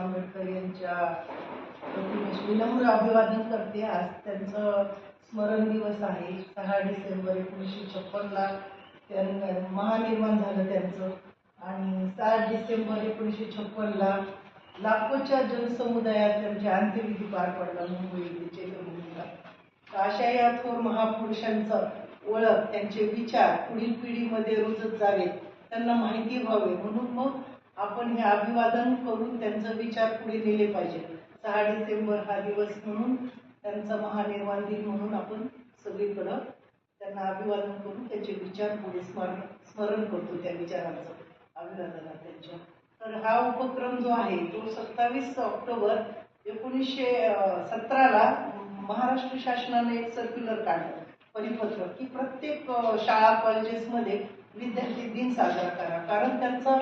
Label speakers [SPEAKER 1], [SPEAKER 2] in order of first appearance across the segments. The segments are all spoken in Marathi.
[SPEAKER 1] आंबेडकर यांच्या विनम्र अभिवादन करते आज. त्यांचं स्मरण दिवस आहे. सहा डिसेंबर एकोणीसशे छप्पनला त्यांना महानिर्माण झालं त्यांचं. आणि सात डिसेंबर एकोणीसशे छप्पनला लाखोच्या जनसमुदायात त्यांच्या अंत्यविधी पार पडला मुंबई चैत्रभूमीला. अशा या थोर महापुरुषांचं ओळख त्यांचे विचार पुढील पिढीमध्ये रुजत जावे त्यांना माहिती व्हावे. म्हणून मग आपण हे अभिवादन करून त्यांचा विचार पुढे नेले पाहिजे. सहा डिसेंबर हा दिवस म्हणून त्यांचा महानिर्वाण दिन म्हणून आपण सगळीकडं त्यांना अभिवादन करून त्यांचे विचार पुढे स्मरण स्मरण करतो त्या विचारांचं. अभिवादना त्यांच्या. तर हा उपक्रम जो आहे तो सत्तावीस ऑक्टोबर एकोणीसशे सतराला महाराष्ट्र शासनाने एक सर्क्युलर काढलं परिपत्र की प्रत्येक शाळा कॉलेजेसमध्ये विद्यार्थी दिन साजरा करा. कारण त्यांचं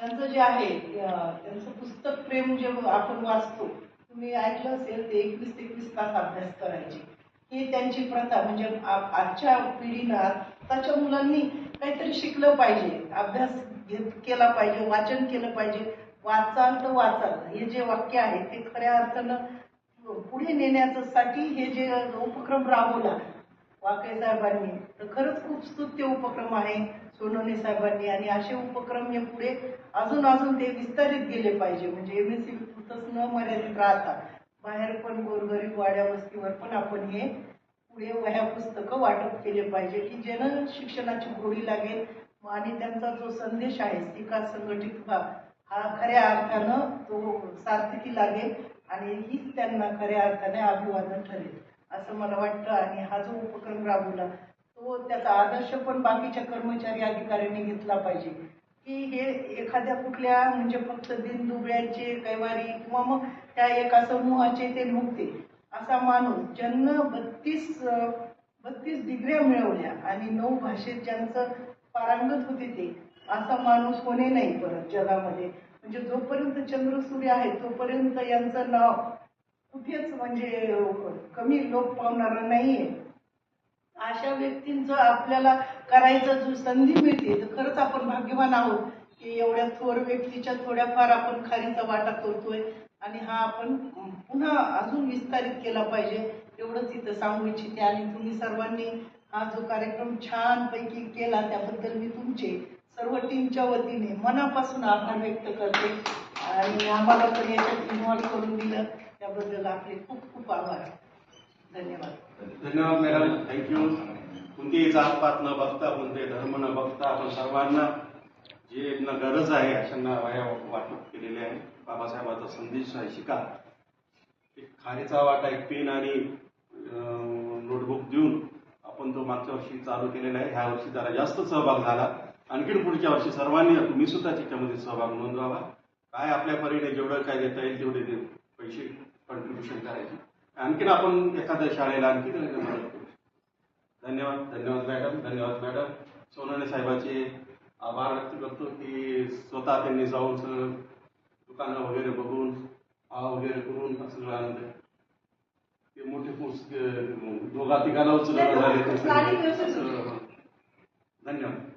[SPEAKER 1] त्यांचं जे आहे त्यांचं पुस्तक प्रेम जे आपण वाचतो तुम्ही ऐकलं असेल ते एकवीस एकवीस तास अभ्यास करायचे. ही त्यांची प्रथा म्हणजे आजच्या पिढीनं आताच्या मुलांनी काहीतरी शिकलं पाहिजे अभ्यास घेत केला पाहिजे वाचन केलं पाहिजे. वाचाल तर वाचाल हे जे वाक्य आहे ते खऱ्या अर्थानं पुढे नेण्यासाठी हे जे उपक्रम राबवला वाकळे साहेबांनी तर खरंच खूप स्तुत्य उपक्रम आहे सोनवणे साहेबांनी. आणि असे उपक्रम हे पुढे अजून अजून ते विस्तारित गेले पाहिजे. म्हणजे एम एस सी पुरतच न मर्यादित राहता बाहेर पण गोरगरीब वाड्या वस्तीवर पण आपण हे पुढे वह्या पुस्तकं वाटप केले पाहिजे की ज्यानं शिक्षणाची गोडी लागेल. आणि त्यांचा जो संदेश आहे स्टिका संघटित व्हा हा खऱ्या अर्थानं तो सार्थकी लागेल. आणि हीच त्यांना खऱ्या अर्थाने अभिवादन ठरेल. असं मला वाटतं आणि हा जो उपक्रम राबवला तो त्याचा आदर्श पण बाकीच्या कर्मचारी अधिकाऱ्यांनी घेतला पाहिजे. की हे एखाद्या कुठल्या म्हणजे फक्त दिनदुबळ्यांचे कैवारी किंवा मग त्या एका समूहाचे ते नव्हते असा माणूस ज्यांना बत्तीस बत्तीस डिग्र्या मिळवल्या आणि नऊ भाषेत ज्यांचं पारंगत होते ते असा माणूस होणे नाही परत जगामध्ये. म्हणजे जोपर्यंत चंद्र सूर्य आहे तोपर्यंत यांचं नाव कुठेच म्हणजे कमी लोक पावणार नाहीये. अशा व्यक्तींचं आपल्याला करायचं जो संधी मिळते तर खरंच आपण भाग्यवान आहोत की एवढ्या थोर व्यक्तीच्या थोड्याफार आपण खारीचा वाटा करतोय आणि हा आपण पुन्हा अजून विस्तारित केला पाहिजे एवढंच इथं सांगू इच्छिते. आणि तुम्ही सर्वांनी हा जो कार्यक्रम छानपैकी केला त्याबद्दल मी तुमचे सर्व टीमच्या वतीने मनापासून आभार व्यक्त करते आणि आम्हाला पण याच्यात इन्व्हॉल्व करून दिलं. त्याबद्दल आपले खूप खूप आभार. धन्यवाद.
[SPEAKER 2] धन्यवाद मॅडम थँक्यू कोणतीही जातपात न बघता कोणते धर्म न बघता आपण सर्वांना जे न गरज आहे अशांना वया वाटप केलेले आहे. बाबासाहेबांचा संदेश आहे शिका. एक खारीचा वाटा एक पेन आणि नोटबुक देऊन आपण तो मागच्या वर्षी चालू केलेला आहे. ह्या वर्षी जरा जास्त सहभाग झाला. आणखीन पुढच्या वर्षी सर्वांनी तुम्ही सुद्धा त्याच्यामध्ये सहभाग नोंदवावा. काय आपल्या परीने जेवढं काय देता येईल तेवढे ते पैसे कॉन्ट्रीब्युशन करायचे. आणखीन आपण एखाद्या शाळेला आणखी मदत करू धन्यवाद धन्यवाद मॅडम धन्यवाद मॅडम सोनवणे साहेबाचे आभार व्यक्त करतो की स्वतः त्यांनी जाऊन सगळं दुकानं वगैरे बघून भाव वगैरे करून सगळं आनंद ते मोठे पुस्तक दोघा तिघाला सगळे. धन्यवाद.